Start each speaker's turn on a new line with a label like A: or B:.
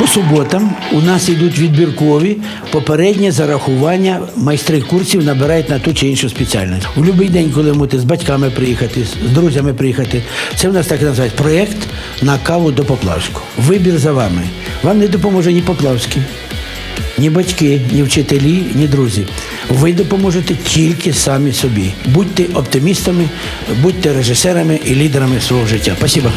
A: По суботам у нас йдуть відбіркові попереднє зарахування. Майстри курсів набирають на ту чи іншу спеціальність. У будь-який день, коли можете з батьками приїхати, з друзями приїхати. Це в нас так називають проєкт на каву до Поплавську. Вибір за вами. Вам не допоможе ні Поплавський, ні батьки, ні вчителі, ні друзі. Ви допоможете тільки самі собі. Будьте оптимістами, будьте режисерами і лідерами свого життя. Спасибо.